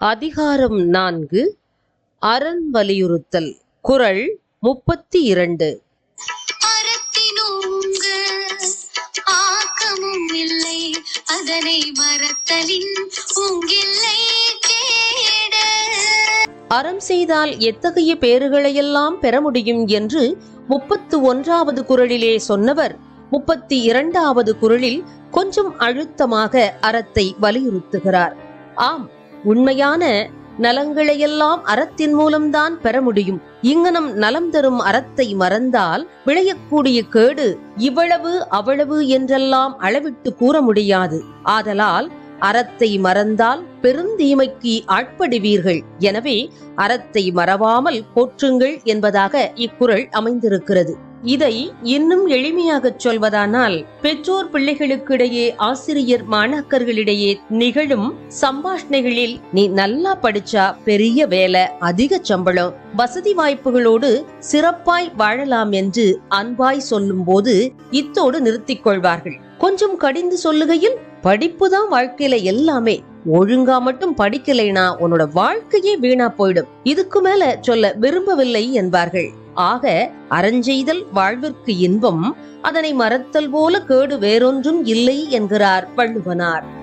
அதிகாரம் நான்கு அரண் வலியுறுத்தல் குறள் முப்பத்தி இரண்டு. அறத்தினோங்க ஆக்கமும் இல்லை அதனை மறத்தலின் உங்கில்லை கேட. அறம் செய்தால் எத்தகைய பேறுகளையெல்லாம் பெற முடியும் என்று முப்பத்து ஒன்றாவது குறளிலே சொன்னவர் முப்பத்தி இரண்டாவது குறளில் கொஞ்சம் அழுத்தமாக அறத்தை வலியுறுத்துகிறார். ஆம் உண்மையான நலங்களையெல்லாம் அறத்தின் மூலம்தான் பெற முடியும். இங்கனம் நலம் தரும் அறத்தை மறந்தால் விளையக்கூடிய கேடு இவ்வளவு அவ்வளவு என்றெல்லாம் அளவிட்டு கூற முடியாது. ஆதலால் அறத்தை மறந்தால் பெருந்தீமைக்கு ஆட்படுவீர்கள். எனவே அறத்தை மறவாமல் போற்றுங்கள் என்பதாக இக்குறள் அமைந்திருக்கிறது. இதை இன்னும் எளிமையாகச் சொல்வதானால் பெற்றோர் பிள்ளைகளுக்கிடையே ஆசிரியர் மாணாக்கர்களிடையே நிகழும் சம்பாஷணைகளில் நீ நல்லா படிச்சா பெரிய வேலை அதிக சம்பளம் வசதி வாய்ப்புகளோடு சிறப்பாய் வாழலாம் என்று அன்பாய் சொல்லும்போது இத்தோடு நிறுத்திக் கொள்வார்கள். கொஞ்சம் கடிந்து சொல்லுகையில் படிப்பு தான் வாழ்க்கையில எல்லாமே. ஒழுங்கா மட்டும் படிக்கலைனா உன்னோட வாழ்க்கையே வீணா போயிடும். இதுக்கு மேல சொல்ல விரும்பவில்லை என்பார்கள். ஆக அறஞ்செய்தல் வாழ்விற்கு இன்பம் அதனை மறத்தல் போல கேடு வேறொன்றும் இல்லை என்கிறார் வள்ளுவனார்.